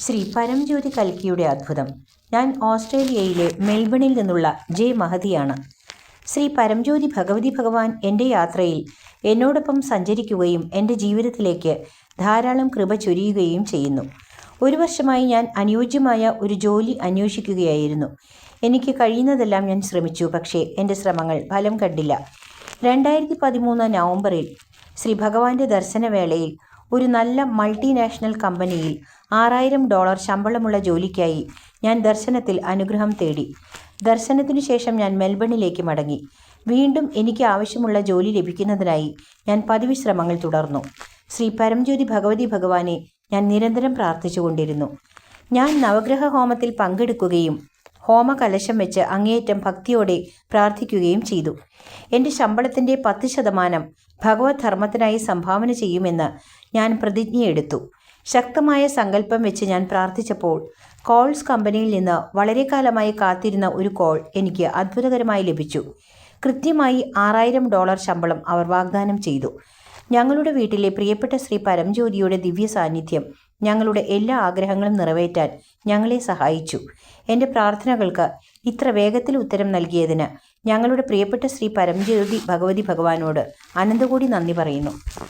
ശ്രീ പരംജ്യോതി കൽക്കിയുടെ അത്ഭുതം. ഞാൻ ഓസ്ട്രേലിയയിലെ മെൽബണിൽ നിന്നുള്ള ജെ മഹതിയാണ്. ശ്രീ പരംജ്യോതി ഭഗവതി ഭഗവാൻ എന്റെ യാത്രയിൽ എന്നോടൊപ്പം സഞ്ചരിക്കുകയും എന്റെ ജീവിതത്തിലേക്ക് ധാരാളം കൃപ ചൊരിയുകയും ചെയ്യുന്നു. ഒരു വർഷമായി ഞാൻ അനുയോജ്യമായ ഒരു ജോലി അന്വേഷിക്കുകയായിരുന്നു. എനിക്ക് കഴിയുന്നതെല്ലാം ഞാൻ ശ്രമിച്ചു പക്ഷേ എന്റെ ശ്രമങ്ങൾ ഫലം കണ്ടില്ല. രണ്ടായിരത്തി പതിമൂന്ന് നവംബറിൽ ശ്രീ ഭഗവാന്റെ ദർശനവേളയിൽ ഒരു നല്ല മൾട്ടിനാഷണൽ കമ്പനിയിൽ ആറായിരം ഡോളർ ശമ്പളമുള്ള ജോലിക്കായി ഞാൻ ദർശനത്തിൽ അനുഗ്രഹം തേടി. ദർശനത്തിനു ശേഷം ഞാൻ മെൽബണിലേക്ക് മടങ്ങി. വീണ്ടും എനിക്ക് ആവശ്യമുള്ള ജോലി ലഭിക്കുന്നതിനായി ഞാൻ പതിവ് ശ്രമങ്ങൾ തുടർന്നു. ശ്രീ പരംജ്യോതി ഭഗവതി ഭഗവാനെ ഞാൻ നിരന്തരം പ്രാർത്ഥിച്ചുകൊണ്ടിരുന്നു. ഞാൻ നവഗ്രഹ ഹോമത്തിൽ പങ്കെടുക്കുകയും ഹോമകലശം വെച്ച് അങ്ങേയറ്റം ഭക്തിയോടെ പ്രാർത്ഥിക്കുകയും ചെയ്തു. എന്റെ ശമ്പളത്തിന്റെ പത്ത് ശതമാനം ഭഗവത് ധർമ്മത്തിനായി സംഭാവന ചെയ്യുമെന്ന് ഞാൻ പ്രതിജ്ഞയെടുത്തു. ശക്തമായ സങ്കല്പം വെച്ച് ഞാൻ പ്രാർത്ഥിച്ചപ്പോൾ കോൾസ് കമ്പനിയിൽ നിന്ന് വളരെ കാലമായി കാത്തിരുന്ന ഒരു കോൾ എനിക്ക് അത്ഭുതകരമായി ലഭിച്ചു. കൃത്യമായി ആറായിരം ഡോളർ ശമ്പളം അവർ വാഗ്ദാനം ചെയ്തു. ഞങ്ങളുടെ വീട്ടിലെ പ്രിയപ്പെട്ട ശ്രീ പരംജ്യോതിയുടെ ദിവ്യ സാന്നിധ്യം ഞങ്ങളുടെ എല്ലാ ആഗ്രഹങ്ങളും നിറവേറ്റാൻ ഞങ്ങളെ സഹായിച്ചു. എന്റെ പ്രാർത്ഥനകൾക്ക് ഇത്ര വേഗത്തിൽ ഉത്തരം നൽകിയതിന് ഞങ്ങളുടെ പ്രിയപ്പെട്ട ശ്രീ പരംജ്യോതി ഭഗവതി ഭഗവാനോട് അനന്തകോടി നന്ദി പറയുന്നു.